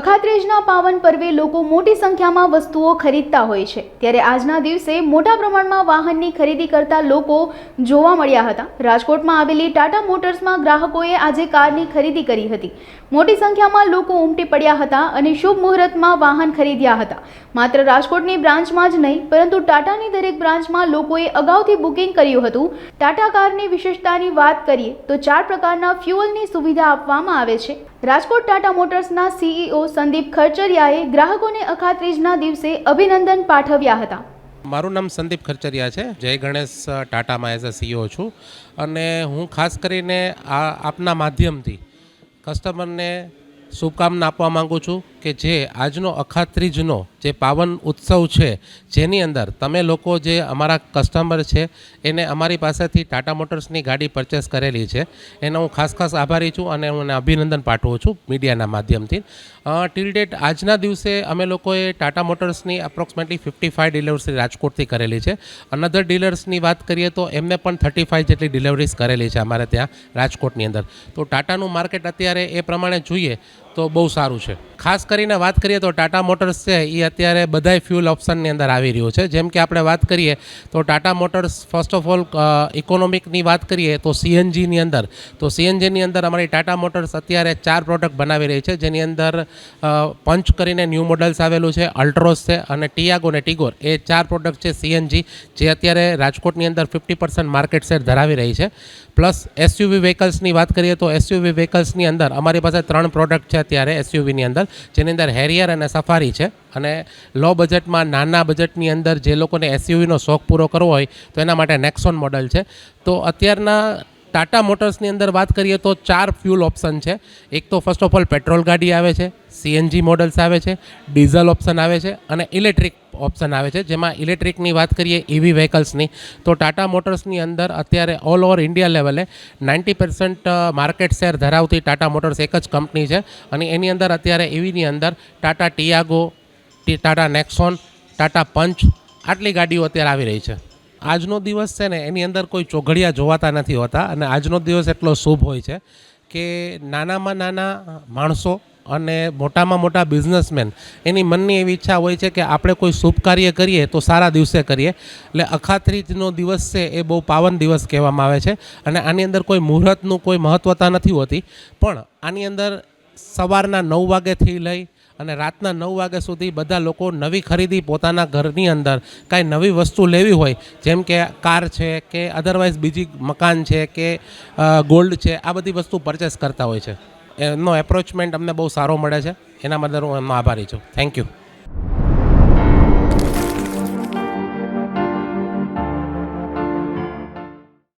અખાત્રીજના પાવન પર્વે લોકો મોટી સંખ્યામાં વસ્તુઓ ખરીદતા હોય છે. ત્યારે આજના દિવસે મોટા પ્રમાણમાં વાહનની ખરીદી કરતા લોકો જોવા મળ્યા હતા. રાજકોટમાં આવેલી ટાટા મોટર્સમાં ગ્રાહકોએ આજે કારની ખરીદી કરી હતી. મોટી સંખ્યામાં લોકો ઉમટી પડ્યા હતા અને શુભ મુહૂર્તમાં વાહન ખરીદ્યા હતા. માત્ર રાજકોટની બ્રાન્ચમાં જ નહીં, પરંતુ ટાટાની દરેક બ્રાન્ચમાં લોકોએ અગાઉથી બુકિંગ કર્યું હતું. ટાટા કારની વિશેષતાની વાત કરીએ તો ચાર પ્રકારના ફ્યુઅલની સુવિધા આપવામાં આવે છે. રાજકોટ ટાટા મોટર્સના સીઈઓ સંદીપ ખરચરિયાએ ગ્રાહકોને અખાત્રીજના દિવસે અભિનંદન પાઠવ્યા હતા. મારું નામ સંદીપ ખરચરિયા છે. જય ગણેશ ટાટામાં એઝ અ સીઓ છું. અને હું ખાસ કરીને આ આપના માધ્યમથી કસ્ટમરને શુભકામના આપવા માગું છું. કે જે આજનો અખાત્રીજનો જે પાવન ઉત્સવ છે, જેની અંદર તમે લોકો જે અમારા કસ્ટમર છે, એને અમારી પાસેથી ટાટા મોટર્સની ગાડી પરચેસ કરેલી છે. એનો હું ખાસ ખાસ આભારી છું અને હું એને અભિનંદન પાઠવું છું મીડિયાના માધ્યમથી. ટીલ ડેટ આજના દિવસે અમે લોકોએ ટાટા મોટર્સની અપ્રોક્સિમેટલી ફિફ્ટી ફાઇવ ડિલિવરી રાજકોટથી કરેલી છે. અનધર ડીલર્સની વાત કરીએ તો એમને પણ થર્ટી ફાઇવ જેટલી ડિલિવરીઝ કરેલી છે અમારે ત્યાં રાજકોટની અંદર. તો ટાટાનું માર્કેટ અત્યારે એ પ્રમાણે જોઈએ તો બહુ સારું છે. ખાસ કરીને વાત કરીએ તો ટાટા મોટર્સ છે, એ અત્યારે બધાય ફ્યુલ ઓપ્શનની અંદર આવી રહ્યું છે. જેમ કે આપણે વાત કરીએ તો Tata Motors first of all ઇકોનોમિકની વાત કરીએ તો સીએનજીની અંદર. તો સીએનજીની અંદર અમારી ટાટા મોટર્સ અત્યારે ચાર પ્રોડક્ટ બનાવી રહી છે. જેની અંદર પંચ કરીને ન્યૂ મોડલ્સ આવેલું છે અલ્ટ્રોસ છે અને ટિયાગો અને ટીગોર એ ચાર પ્રોડક્ટ છે સીએનજી જે અત્યારે રાજકોટની અંદર ફિફ્ટી પર્સન્ટ માર્કેટ શેર ધરાવી રહી છે. પ્લસ એસયુવી વ્હીકલ્સની વાત કરીએ તો એસયુવી વ્હીકલ્સની અંદર અમારી પાસે ત્રણ પ્રોડક્ટ છે અત્યારે એસયુવીની અંદર. જેની અંદર હેરિયર અને સફારી છે અને લો બજેટમાં નાના બજેટની અંદર જે લોકોને એસયુવીનો શોખ પૂરો કરવો હોય તો એના માટે નેક્સોન મોડલ છે. તો અત્યારના ટાટા મોટર્સની અંદર વાત કરીએ તો ચાર ફ્યુલ ઓપ્શન છે. એક તો ફર્સ્ટ ઓફ ઓલ પેટ્રોલ ગાડી આવે છે સીએનજી મોડલ્સ આવે છે ડીઝલ ઓપ્શન આવે છે અને ઇલેક્ટ્રિક ઓપ્શન આવે છે. જેમાં ઇલેક્ટ્રિકની વાત કરીએ ઇવી વ્હીકલ્સની તો ટાટા મોટર્સની અંદર અત્યારે ઓલ ઓવર ઇન્ડિયા લેવલે નાઇન્ટી પર્સન્ટ માર્કેટ શેર ધરાવતી ટાટા મોટર્સ એક જ કંપની છે. અને એની અંદર અત્યારે ઇવીની અંદર Tata Tiago Tata Nexon Tata Punch આટલી ગાડીઓ અત્યારે આવી રહી છે. આજનો દિવસ છે ને, એની અંદર કોઈ ચોઘડિયા જોવાતા નથી હોતા. અને આજનો દિવસ એટલો શુભ હોય છે કે નાનામાં નાના માણસો અને મોટામાં મોટા બિઝનેસમેન એની મનની એવી ઈચ્છા હોય છે કે આપણે કોઈ શુભ કાર્ય કરીએ તો સારા દિવસે કરીએ. એટલે અખાત્રીજનો દિવસ છે એ બહુ પાવન દિવસ કહેવામાં આવે છે અને આની અંદર કોઈ મુહૂર્તનું કોઈ મહત્વતા નથી હોતી. પણ આની અંદર સવારના નવ વાગ્યાથી લઈ અને રાતના નવ વાગ્યા સુધી બધા લોકો નવી ખરીદી પોતાના ઘરની અંદર કાંઈ નવી વસ્તુ લેવી હોય, જેમ કે કાર છે કે અધરવાઇઝ બીજી મકાન છે કે ગોલ્ડ છે, આ બધી વસ્તુ પરચેસ કરતા હોય છે. એનો એપ્રોચમેન્ટ અમને બહુ સારો મળે છે. એના બદલ હું એમનો આભારી છું. Thank you